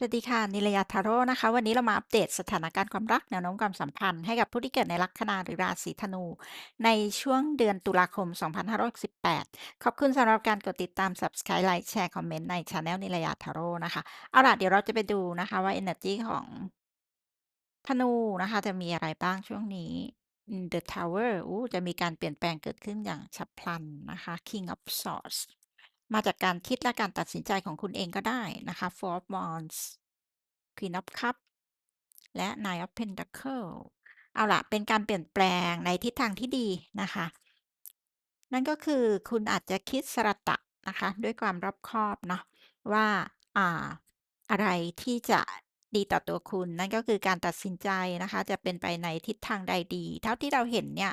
สวัสดีค่ะ นิลยาทาโร่นะคะ วันนี้เรามาอัปเดตสถานการณ์ความรักแนวโน้มความสัมพันธ์ให้กับผู้ที่เกิดในลัคนาหรือราศีธนู ในช่วงเดือนตุลาคม 2568 ขอบคุณสำหรับการกดติดตาม Subscribe ไลค์แชร์คอมเมนต์ในช anel นิลยาทาโร่นะคะ เอาล่ะ เดี๋ยวเราจะไปดูนะคะว่า Energy ของธนูนะคะ จะมีอะไรบ้างช่วงนี้ The Tower อู้จะมีการเปลี่ยนแปลงเกิดขึ้นอย่างฉับพลันนะคะ King of Swords มาจากการคิดและการตัดสินใจของคุณเองก็ได้นะคะ Four of Wands Queen of Cups และ Nine of Pentacles เอาละเป็นการเปลี่ยนแปลงในทิศทางที่ดีนะคะ นั่นก็คือคุณอาจจะคิดสรตะนะคะ ด้วยความรอบคอบเนาะว่าอ่าอะไรที่จะดีต่อตัวคุณ นั่นก็คือการตัดสินใจนะคะ จะเป็นไปในทิศทางใดดี เท่าที่เราเห็นเนี่ย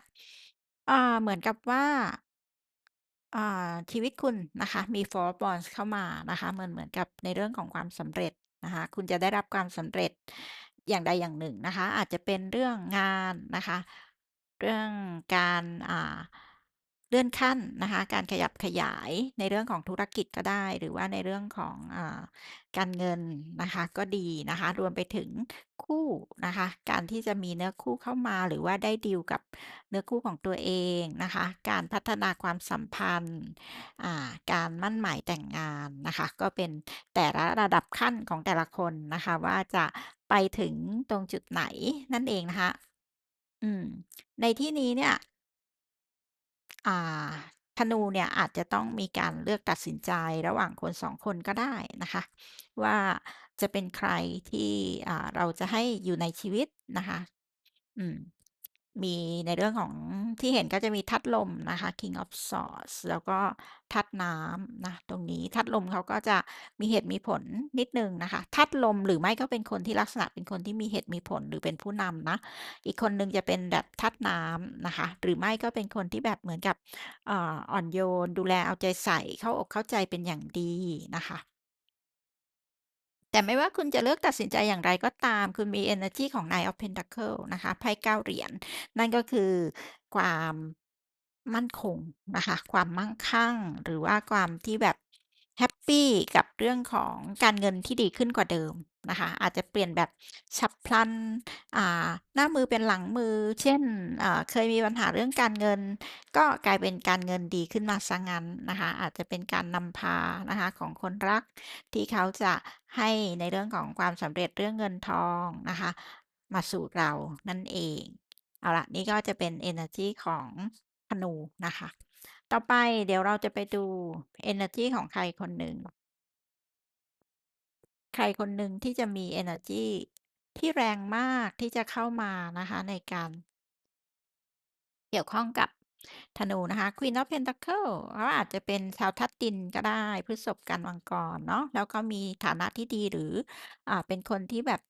เหมือนกับว่า อ่าชีวิตคุณนะคะมี Four bonds เข้ามานะคะเหมือนเหมือนกับในเรื่องของความสำเร็จนะคะคุณจะได้รับความสำเร็จอย่างใดอย่างหนึ่งนะคะ อาจจะเป็นเรื่องงานนะคะ เรื่องการอ่า เลื่อนขั้นนะคะ การขยับขยายในเรื่องของธุรกิจก็ได้ หรือว่าในเรื่องของอการเงินนะคะ ก็ดีนะคะ รวมไปถึงคู่นะคะ การที่จะมีเนื้อคู่เข้ามา หรือว่าได้ดีลกับเนื้อคู่ของตัวเองนะคะ การพัฒนาความสัมพันธ์การมั่นหมายแต่งงานนะคะ ก็เป็นแต่ละระดับขั้นของแต่ละคนนะคะ ว่าจะไปถึงตรงจุดไหนนั่นเองนะคะ อืม ในที่นี้เนี่ย อ่า ธนูเนี่ยอาจจะต้องมีการเลือกตัดสินใจระหว่างคนสองคนก็ได้นะคะ ว่าจะเป็นใครที่ อ่า เราจะให้อยู่ในชีวิตนะคะ อืม มีในเรื่องของที่เห็นก็จะมีธาตุลมนะคะ King of Swords แล้วก็ธาตุน้ำนะตรงนี้ธาตุลมเขาก็จะมีเหตุมีผลนิดหนึ่งนะคะธาตุลมหรือไม่ก็เป็นคนที่ลักษณะเป็นคนที่มีเหตุมีผลหรือเป็นผู้นำนะอีกคนหนึ่งจะเป็นแบบธาตุน้ำนะคะ หรือไม่ก็เป็นคนที่แบบเหมือนกับอ่อนโยน ดูแลเอาใจใส่เข้าอกเข้าใจเป็นอย่างดีนะคะ แต่ไม่ว่าคุณจะเลือกตัดสินใจอย่างไรก็ตาม คุณมี energy ของ Nine of Pentacles นะคะไพ่เก้าเหรียญนั่นก็คือความมั่นคงนะคะ ความมั่งคั่ง หรือว่าความที่แบบแฮปปี้กับ เรื่องของการเงินที่ดีขึ้นกว่าเดิมนะคะ อาจจะเปลี่ยนแบบฉับพลันอ่าหน้ามือเป็นหลังมือ เช่นเคยมีปัญหาเรื่องการเงิน ก็กลายเป็นการเงินดีขึ้นมาเสียงั้นนะคะ อาจจะเป็นการนำพานะคะของคนรัก ที่เขาจะให้ในเรื่องของความสำเร็จเรื่องเงินทองนะคะ มาสู่เรานั่นเอง เอาละนี่ก็จะเป็นเอเนอร์จีของธนูนะคะ ต่อไปเดี๋ยวเราจะไปดูเอเนอร์จีของใครคนหนึ่ง ใครคนหนึ่งที่จะมีเอเนอร์จีที่แรงมากที่จะเข้ามานะคะในการ เกี่ยวข้องกับธนูนะคะ Queen of Pentacle เขาอาจจะเป็นชาวธาตุดินก็ได้พฤษภกันมังกรเนาะแล้วก็มีฐานะที่ดีหรือ อ่า เป็นคนที่แบบ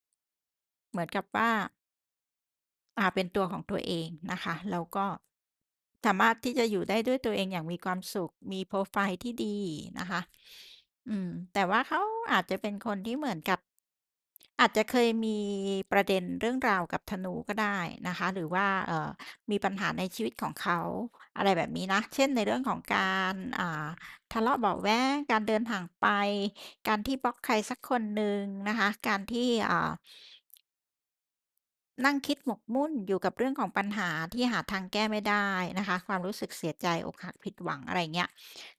เหมือนกับว่า อ่า เป็นตัวของตัวเองนะคะ แล้วก็สามารถที่จะอยู่ได้ด้วยตัวเองอย่างมีความสุข มีโพรไฟล์ที่ดีนะคะ อืม แต่ว่าเขาอาจจะเป็นคนที่เหมือนกับ อาจจะเคยมีประเด็นเรื่องราวกับธนูก็ได้นะคะ หรือว่า เอ่อ มีปัญหาในชีวิตของเขา อะไรแบบนี้นะ เช่น ในเรื่องของการ อ่า ทะเลาะเบาะแว้ง การเดินห่างไป การที่บล็อกใครสักคนหนึ่งนะคะ การที่ อ่า นั่งคิดหมกมุ่นอยู่กับเรื่องของปัญหาที่หาทางแก้ไม่ได้นะคะ ความรู้สึกเสียใจ อกหัก ผิดหวัง อะไรเงี้ย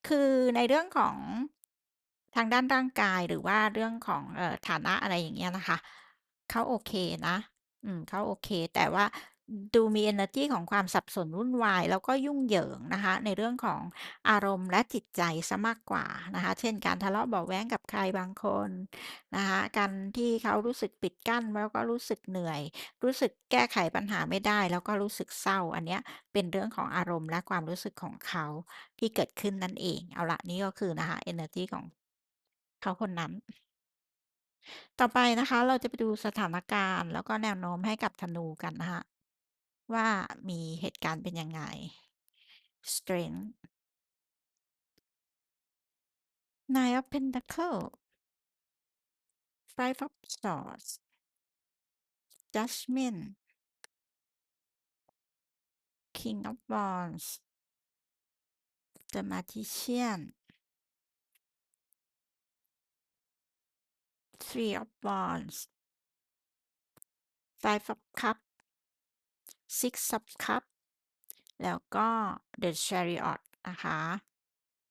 คือในเรื่องของ ทางด้านร่างกาย หรือว่าเรื่องของ เอ่อ ฐานะ อะไรอย่างเงี้ยนะคะ เขาโอเคนะ อืม เขาโอเค แต่ว่าดูมีเอเนอร์จีของความสับสนวุ่นวาย แล้วก็ยุ่งเหยิงนะคะ ในเรื่องของอารมณ์และจิตใจเสียมากกว่านะคะ เช่น การทะเลาะเบาะแว้งกับใครบางคนนะคะ การที่เขารู้สึกปิดกั้น แล้วก็รู้สึกเหนื่อย รู้สึกแก้ไขปัญหาไม่ได้ แล้วก็รู้สึกเศร้า อันเนี้ยเป็นเรื่องของอารมณ์และความรู้สึกของเขาที่เกิดขึ้นนั่นเอง เอาล่ะ นี่ก็คือนะคะเอเนอร์จีของ เขาคนนั้น ต่อไปนะคะ เราจะไปดูสถานการณ์ แล้วก็แนวโน้มให้กับธนูกันนะคะว่ามีเหตุการณ์เป็นยังไง Strength Nine of Pentacles Five of Swords Judgment King of Wands The Magician Three of Wands Five of Cups Six of Cups แล้วก็ The Chariot นะคะ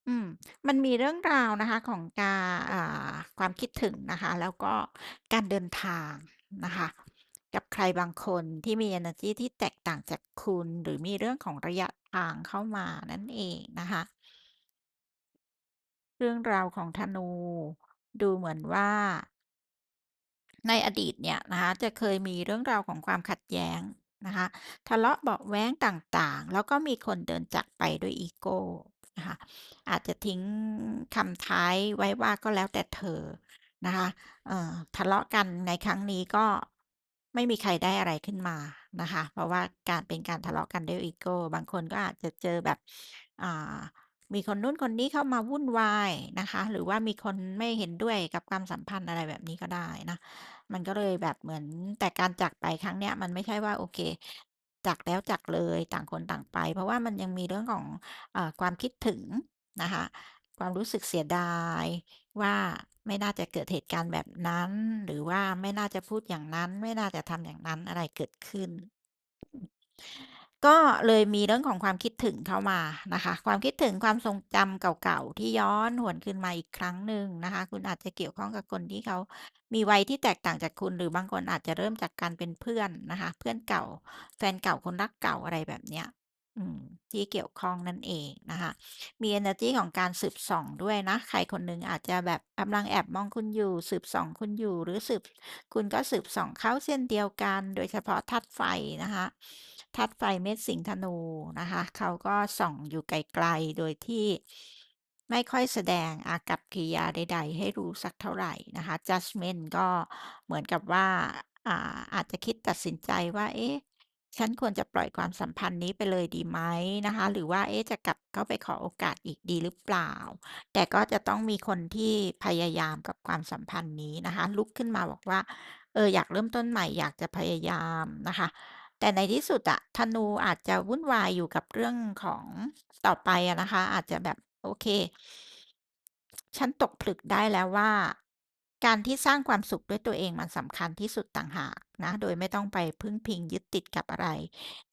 อืม มันมีเรื่องราวนะคะของกาอ่าความคิดถึงนะคะ แล้วก็การเดินทางนะคะ กับใครบางคนที่มีเอเนอร์จีที่แตกต่างจากคุณ หรือมีเรื่องของระยะทางเข้ามานั่นเองนะคะ เรื่องราวของธนู ดูเหมือนว่า ในอดีตเนี่ยนะคะจะเคยมีเรื่องราวของความขัดแย้งนะคะทะเลาะเบาะแว้งต่างๆ แล้วก็มีคนเดินจากไปด้วยอีโกนะคะอาจจะทิ้งคำท้ายไว้ว่าก็แล้วแต่เธอนะคะเอ่อทะเลาะกันในครั้งนี้ก็ไม่มีใครได้อะไรขึ้นมานะคะ เพราะว่าการเป็นการทะเลาะกันด้วยอีโก้บางคนก็อาจจะเจอแบบอ่ามีคนนู้นคนนี้เข้ามาวุ่นวายนะคะ หรือว่ามีคนไม่เห็นด้วยกับความสัมพันธ์อะไรแบบนี้ก็ได้นะ มันก็เลยแบบเหมือน แต่การจากไปครั้งเนี้ย มันไม่ใช่ว่า โอเค จากแล้วจากเลยต่างคนต่างไป เพราะว่ามันยังมีเรื่องของอ่าความคิดถึงนะคะ ความรู้สึกเสียดายว่า ไม่น่าจะเกิดเหตุการณ์แบบนั้น หรือว่าไม่น่าจะพูดอย่างนั้น ไม่น่าจะทำอย่างนั้น อะไรเกิดขึ้น ก็เลยมีเรื่องของความคิดถึงเข้ามานะคะ ความคิดถึงความทรงจำเก่าๆ ที่ย้อนหวนคืนมาอีกครั้งหนึ่งนะคะ คุณอาจจะเกี่ยวข้องกับคนที่เขามีวัยที่แตกต่างจากคุณ หรือบางคนอาจจะเริ่มจากการเป็นเพื่อนนะคะ เพื่อนเก่า แฟนเก่าคนรักเก่าอะไรแบบเนี้ย อืม ที่เกี่ยวข้องนั่นเองนะคะ มีเอเนอร์จีของการสืบส่องด้วยนะ ใครคนหนึ่งอาจจะแบบกำลังแอบมองคุณอยู่ สืบส่องคุณอยู่ หรือสืบ คุณก็สืบส่องเขาเช่นเดียวกัน โดยเฉพาะธาตุไฟนะคะ ธาตุไฟเม็ดสิงธนูนะคะเขาก็ส่องอยู่ไกลๆ โดยที่ไม่ค่อยแสดงอากัปกิริยาใด ๆ ให้รู้สักเท่าไหร่นะคะ Judgment ก็เหมือนกับว่าอาอาจจะคิดตัดสินใจว่า เอ๊ะ ฉันควรจะปล่อยความสัมพันธ์นี้ไปเลยดีไหมนะคะ หรือว่า เอ๊ะ จะกลับเข้าไปขอโอกาสอีกดีหรือเปล่า แต่ก็จะต้องมีคนที่พยายามกับความสัมพันธ์นี้นะคะ ลุกขึ้นมาบอกว่า เออ อยากเริ่มต้นใหม่ อยากจะพยายามนะคะ แต่ในที่สุดอะธนูอาจจะวุ่นวายอยู่กับเรื่องของต่อไปอะนะคะ อาจจะแบบโอเค ฉันตกผลึกได้แล้วว่า การที่สร้างความสุขด้วยตัวเองมันสำคัญที่สุดต่างหากนะ โดยไม่ต้องไปพึ่งพิงยึดติดกับอะไร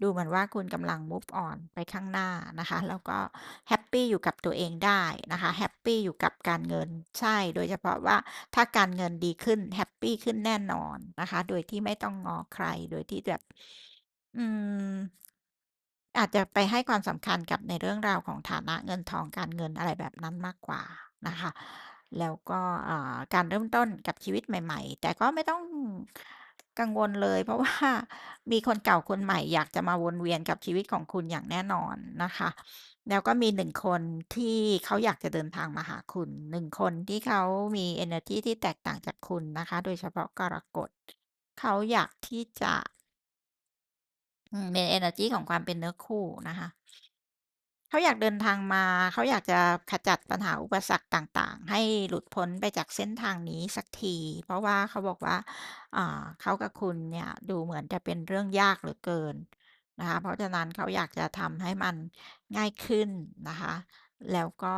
ดูเหมือนว่าคุณกำลัง move on ไปข้างหน้านะคะ แล้วก็แฮปปี้อยู่กับตัวเองได้นะคะ แฮปปี้อยู่กับการเงินใช่ โดยเฉพาะว่าถ้าการเงินดีขึ้น แฮปปี้ขึ้นแน่นอนนะคะ โดยที่ไม่ต้องงอใคร โดยที่แบบ อืม อาจจะไปให้ความสำคัญกับในเรื่องราวของฐานะเงินทอง การเงิน อะไรแบบนั้นมากกว่านะคะ แล้วก็ อ่า การเริ่มต้นกับชีวิตใหม่ ๆ แต่ก็ไม่ต้องกังวลเลย เพราะ ว่า มีคนเก่าคนใหม่อยากจะมาวนเวียนกับชีวิตของคุณอย่างแน่นอนนะคะ แล้วก็มี 1 คนที่เขาอยากจะเดินทางมาหาคุณ 1 คนที่เขามีเอเนอร์จีที่แตกต่างจากคุณนะคะ โดยเฉพาะกรกฎ เขาอยากที่จะ อืมมีเอเนอร์จีของความเป็นเนื้อคู่นะคะ เขาอยากเดินทางมา เขาอยากจะขจัดปัญหาอุปสรรคต่าง ๆ ให้หลุดพ้นไปจากเส้นทางนี้สักที เพราะว่าเขาบอกว่า อ่า เขากับคุณเนี่ยดูเหมือนจะเป็นเรื่องยากเหลือเกินนะคะ เพราะฉะนั้นเขาอยากจะทำให้มันง่ายขึ้นนะคะ แล้วก็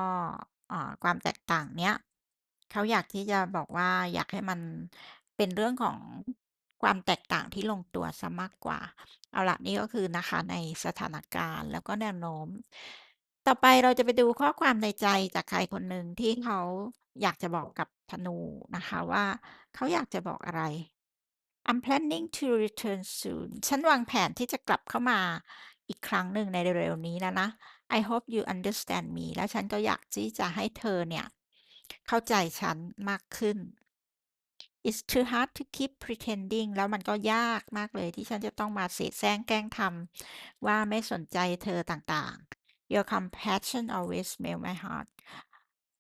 อ่า ความแตกต่างเนี้ย เขาอยากที่จะบอกว่า อยากให้มันเป็นเรื่องของ ความแตกต่างที่ลงตัวเสียมากกว่า เอาล่ะ นี่ก็คือนะคะในสถานการณ์ แล้วก็แนวโน้ม ต่อไปเราจะไปดูข้อความในใจจากใครคนหนึ่งที่เขาอยากจะบอกกับธนูนะคะว่า เขาอยากจะบอกอะไร I'm planning to return soon ฉันวางแผนที่จะกลับเข้ามาอีกครั้งหนึ่งในเร็วๆนี้แล้วนะ I hope you understand me และฉันก็อยากที่จะให้เธอเนี่ย เข้าใจฉันมากขึ้น It's too hard to keep pretending แล้วมันก็ยากมากเลยที่ฉันจะต้องมาเสแสร้งแกล้งทำว่าไม่สนใจเธอต่างๆ Your compassion always melt my heart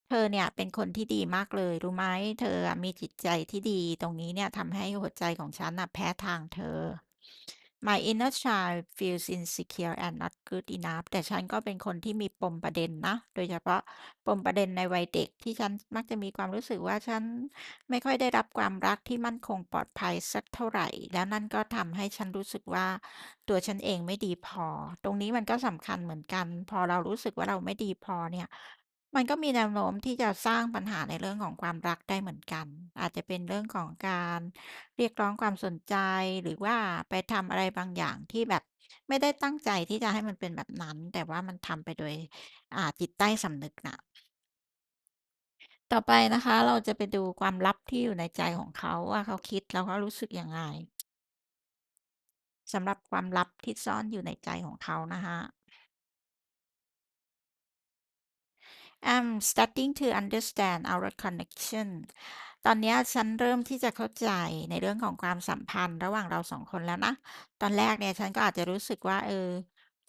เธอเนี่ยเป็นคนที่ดีมากเลย รู้ไหมเธอมีจิตใจที่ดีตรงนี้เนี่ยทำให้หัวใจของฉันน่ะแพ้ทางเธอ My inner child feels insecure and not good enough แต่ฉันก็เป็นคนที่มีปมประเด็นนะ โดยเฉพาะปมประเด็นในวัยเด็กที่ฉันมักจะมีความรู้สึกว่าฉันไม่ค่อยได้รับความรักที่มั่นคงปลอดภัยสักเท่าไหร่ แล้วนั่นก็ทำให้ฉันรู้สึกว่าตัวฉันเองไม่ดีพอ ตรงนี้มันก็สำคัญเหมือนกัน พอเรารู้สึกว่าเราไม่ดีพอเนี่ย มันก็มีแนวโน้มที่จะสร้างปัญหาในเรื่องของความรักได้เหมือนกัน อาจจะเป็นเรื่องของการเรียกร้องความสนใจ หรือว่าไปทำอะไรบางอย่างที่แบบไม่ได้ตั้งใจที่จะให้มันเป็นแบบนั้น แต่ว่ามันทำไปโดย อ่า จิตใต้สำนึกน่ะ ต่อไปนะคะ เราจะไปดูความลับที่อยู่ในใจของเขาว่าเขาคิดแล้วเขารู้สึกยังไง สำหรับความลับที่ซ่อนอยู่ในใจของเขานะคะ I'm starting to understand our connection ตอนนี้ฉันเริ่มที่จะเข้าใจในเรื่องของความสัมพันธ์ระหว่างเรา2คนแล้วนะ ตอนแรกเนี่ยฉันก็อาจจะรู้สึกว่า เออ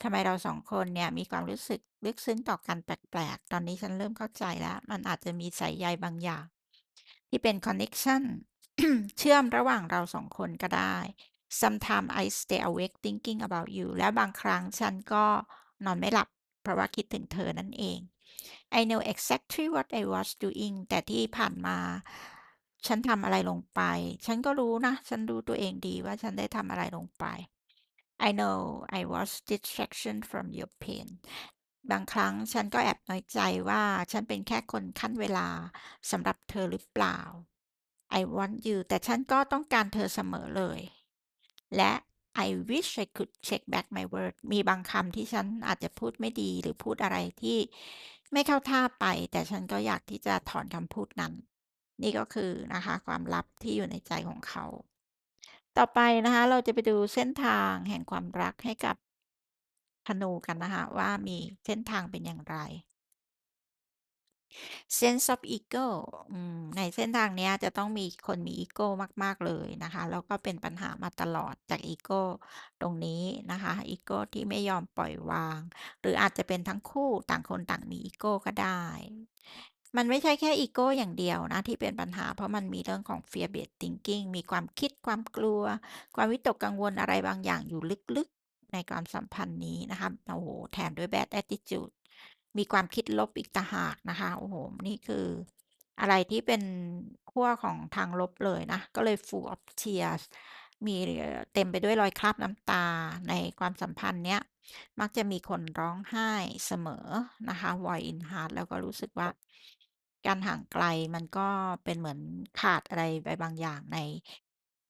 ทำไมเรา2คนเนี่ยมีความรู้สึกลึกซึ้งต่อกันแปลกๆ ตอนนี้ฉันเริ่มเข้าใจแล้ว มันอาจจะมีสายใยบางอย่าง ที่เป็นคอนเน็กชันเชื่อมระหว่างเรา2คนก็ได้ Sometimes I stay awake thinking about you แล้วบางครั้งฉันก็นอนไม่หลับ เพราะว่าคิดถึงเธอนั่นเอง I know exactly what I was doing แต่ที่ผ่านมา ฉันทำอะไรลงไป ฉันก็รู้นะ ฉันรู้ตัวเองดีว่าฉันได้ทำอะไรลงไป I know I was distraction from your pain บางครั้งฉันก็แอบน้อยใจว่าฉันเป็นแค่คนคั่นเวลาสำหรับเธอหรือเปล่า I want you แต่ฉันก็ต้องการเธอเสมอเลย และ I wish I could take back my word มีบางคำที่ฉันอาจจะพูดไม่ดีหรือพูดอะไรที่ไม่เข้าท่าไป แต่ฉันก็อยากที่จะถอนคำพูดนั้น นี่ก็คือนะคะ ความลับที่อยู่ในใจของเขา ต่อไปนะคะ เราจะไปดูเส้นทางแห่งความรักให้กับธนูกันนะคะ ว่ามีเส้นทางเป็นอย่างไร Sense of ego อืม ในเส้นทางเนี้ยจะต้องมีคนมีอีโกมาก ๆ เลยนะคะ แล้วก็เป็นปัญหามาตลอดจากอีโกตรงนี้นะคะ อีโกที่ไม่ยอมปล่อยวาง หรืออาจจะเป็นทั้งคู่ ต่างคนต่างมีอีโกก็ได้ มันไม่ใช่แค่อีโกอย่างเดียวนะที่เป็นปัญหา เพราะมันมีเรื่องของ fear based thinking มีความคิด ความกลัว ความวิตกกังวลอะไรบางอย่างอยู่ลึก ๆ ในความสัมพันธ์นี้นะคะ โอ้โฮ แถมด้วย bad attitude มีความคิดลบอีกต่างหากนะคะ โอ้โฮนี่คืออะไรที่เป็นขั้วของทางลบเลยนะ ก็เลย full of tears มีเอ่อเต็มไปด้วยรอยคราบน้ำตาในความสัมพันธ์เนี้ย มักจะมีคนร้องไห้เสมอนะคะ void in heart แล้วก็รู้สึกว่า การห่างไกลมันก็เป็นเหมือนขาดอะไรไปบางอย่างใน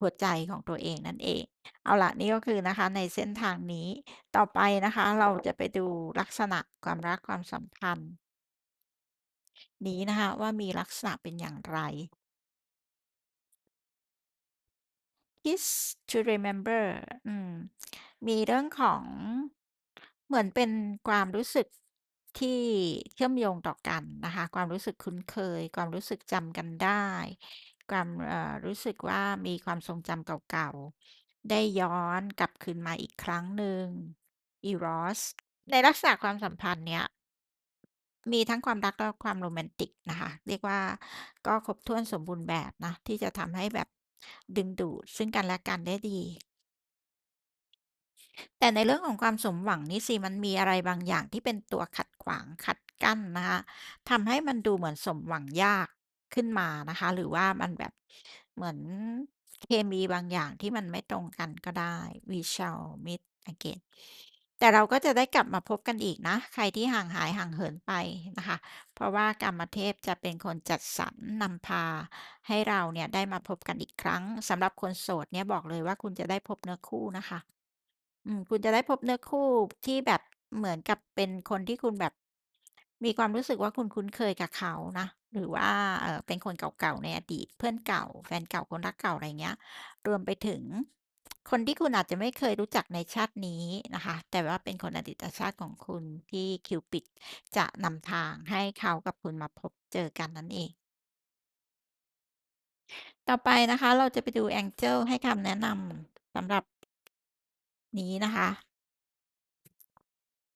หัวใจของตัวเองนั่นเอง เอาล่ะนี่ก็คือนะคะในเส้นทางนี้ต่อไปนะคะ เราจะไปดูลักษณะความรักความสัมพันธ์ นี้นะคะว่ามีลักษณะเป็นอย่างไร Kiss to remember อืมมีเรื่องของเหมือนเป็นความรู้สึกที่เชื่อมโยงต่อกันนะคะ ความรู้สึกคุ้นเคย ความรู้สึกจำกันได้ ความ เอ่อ รู้สึกว่า มีความทรงจำเก่า ๆ ได้ย้อนกลับคืนมาอีกครั้งหนึ่ง Eros ในลักษณะความสัมพันธ์เนี้ย มีทั้งความรัก และความโรแมนติกนะคะ เรียกว่า ก็ครบถ้วนสมบูรณ์แบบนะ ที่จะทำให้แบบดึงดูดซึ่งกันและกันได้ดี แต่ในเรื่องของความสมหวังนี่สิ มันมีอะไรบางอย่างที่เป็นตัวขัดขวาง ขัดกั้นนะคะ ทำให้มันดูเหมือนสมหวังยาก ขึ้นมานะคะ หรือว่ามันแบบ เหมือนเคมีบางอย่างที่มันไม่ตรงกันก็ได้ We shall meet again แต่เราก็จะได้กลับมาพบกันอีกนะ ใครที่ห่างหายห่างเหินไปนะคะ เพราะว่ากามเทพจะเป็นคนจัดสรรนำพา ให้เราเนี่ยได้มาพบกันอีกครั้งสำหรับคนโสดเนี่ยบอกเลยว่าคุณจะได้พบเนื้อคู่นะคะ อืม คุณจะได้พบเนื้อคู่ที่แบบเหมือนกับเป็นคนที่คุณแบบ มีความรู้สึกว่าคุณคุ้นเคยกับเขานะ หรือว่า เอ่อ เป็นคนเก่า ๆ ในอดีต เพื่อนเก่า แฟนเก่า คนรักเก่า อะไรเงี้ย รวมไปถึง คนที่คุณอาจจะไม่เคยรู้จักในชาตินี้นะคะ แต่ว่าเป็นคนอดีตชาติของคุณ ที่คิวปิดจะนำทางให้เขากับคุณมาพบเจอกันนั่นเอง ต่อไปนะคะ เราจะไปดู Angel ให้คำแนะนำสำหรับ นี้นะคะ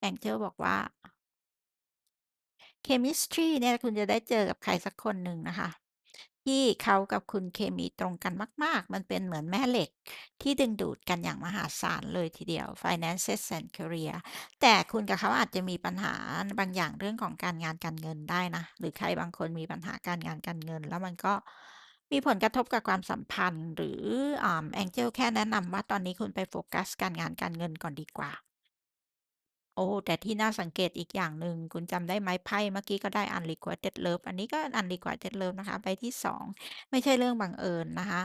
Angel บอกว่า Chemistry เนี่ยคุณจะได้เจอกับใครสักคนหนึ่งนะคะ ที่เขากับคุณเคมีตรงกันมาก ๆ มันเป็นเหมือนแม่เหล็ก ที่ดึงดูดกันอย่างมหาศาลเลยทีเดียว Finances and Career แต่คุณกับเขาอาจจะมีปัญหาบางอย่างเรื่องของการงานการเงินได้นะ หรือใครบางคนมีปัญหาการงานการเงิน แล้วมันก็มีผลกระทบกับความสัมพันธ์ หรืออ่า Angel แค่แนะนำว่าตอนนี้คุณไปโฟกัสการงานการเงินก่อนดีกว่า โอ้ แต่ที่น่าสังเกตอีกอย่างหนึ่ง คุณจำได้ไหม ไพ่เมื่อกี้ก็ได้ Unrequited Love อันนี้ก็ Unrequited Love นะคะ ใบที่ 2 ไม่ใช่เรื่องบังเอิญนะคะ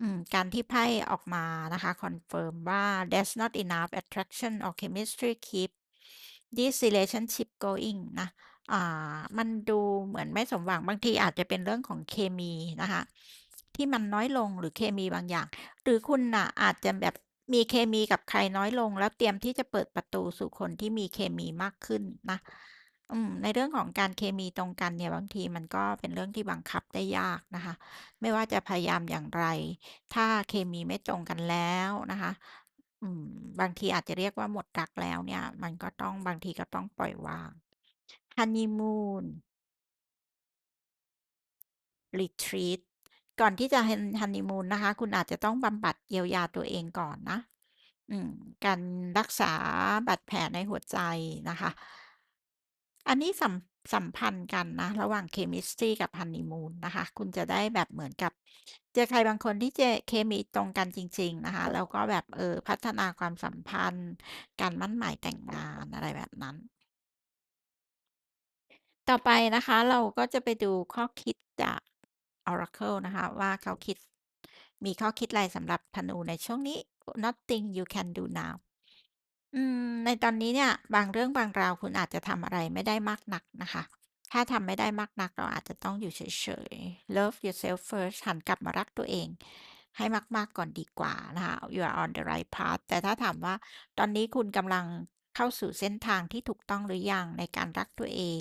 อืม การที่ไพ่ออกมานะคะ คอนเฟิร์มว่า "There's not enough attraction or chemistry keep this relationship going" นะ อ่า มันดูเหมือนไม่สมหวัง บางทีอาจจะเป็นเรื่องของเคมีนะคะ ที่มันน้อยลงหรือเคมีบางอย่าง หรือคุณน่ะอาจจะแบบ มีเคมีกับใครน้อยลง แล้วเตรียมที่จะเปิดประตูสู่คนที่มีเคมีมากขึ้นนะอืมในเรื่องของการเคมีตรงกันเนี่ยบางทีมันก็เป็นเรื่องที่บังคับได้ยากนะคะ ไม่ว่าจะพยายามอย่างไร ถ้าเคมีไม่ตรงกันแล้วนะคะอืมบางทีอาจจะเรียกว่าหมดรักแล้วเนี่ย มันก็ต้องบางทีก็ต้องปล่อยวางฮันนีมูน Retreat ก่อนที่จะฮันนีมูนนะคะ คุณอาจจะต้องบำบัดเยียวยาตัวเองก่อนนะการรักษาบาดแผลในหัวใจนะคะ อันนี้สัมสัมพันธ์กันนะ ระหว่าง Chemistry กับฮันนีมูนนะคะ คุณจะได้แบบเหมือนกับ เจอใครบางคนที่เจเคมีตรงกันจริง ๆ นะคะ แล้วก็แบบเออพัฒนาความสัมพันธ์ การมั่นหมายแต่งงานอะไรแบบนั้น ต่อไปนะคะเราก็จะไปดูข้อคิดจาก Oracle นะคะว่าเขาคิดมีข้อคิดอะไรสำหรับธนูในช่วงนี้ Nothing you can do now อืมในตอนนี้เนี่ย บางเรื่องบางราวคุณอาจจะทำอะไรไม่ได้มากนักนะคะ ถ้าทำไม่ได้มากนักเราอาจจะต้องอยู่เฉยๆ Love yourself first หันกลับมารักตัวเอง ให้มากๆก่อนดีกว่านะคะ You are on the right path แต่ถ้าถามว่าตอนนี้คุณกำลังเข้าสู่เส้นทางที่ถูกต้องหรือยังในการรักตัวเอง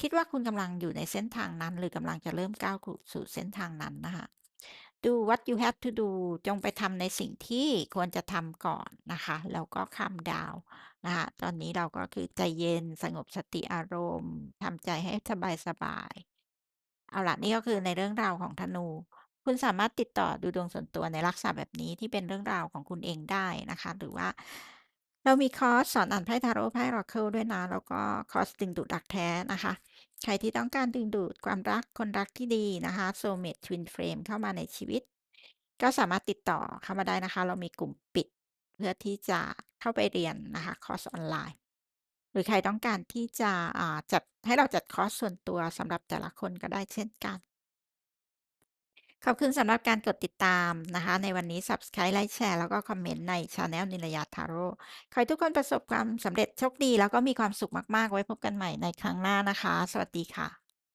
คิดว่าคุณกำลังอยู่ในเส้นทางนั้น หรือกำลังจะเริ่มก้าวขุสู่เส้นทางนั้นนะคะ Do what you have to do จงไปทำในสิ่งที่ควรจะทำก่อนนะคะ แล้วก็ calm down นะคะตอนนี้เราก็คือใจเย็นสงบสติอารมณ์ทำใจให้สบายๆเอาละนี่ก็คือในเรื่องราวของธนู คุณสามารถติดต่อดูดวงส่วนตัวในลักษณะแบบนี้ที่เป็นเรื่องราวของคุณเองได้นะคะ หรือว่าเรามีคอร์สสอนอ่านไพ่ทาโรต์ไพ่ Oracle ด้วยนะ แล้วก็คอร์สดึงดูดรักแท้นะคะ ใครที่ต้องการดึงดูดความรักคนรักที่ดีนะคะ Soulmate Twin Flame เข้ามาในชีวิต ก็สามารถติดต่อเข้ามาได้นะคะ เรามีกลุ่มปิดเพื่อที่จะเข้าไปเรียนนะคะคอร์สออนไลน์ หรือใครต้องการที่จะอ่าจัดให้เราจัดคอร์สส่วนตัวสำหรับแต่ละคนก็ได้เช่นกัน ขอบคุณสำหรับการกดติดตามนะคะ ในวันนี้ Subscribe ไลค์แชร์แล้วก็คอมเมนต์ในชาแนลนิรยาทาโร่ขอให้ทุกคนประสบความสำเร็จโชคดี แล้วก็มีความสุขมาก ๆ ไว้พบกันใหม่ในครั้งหน้านะคะ สวัสดีค่ะ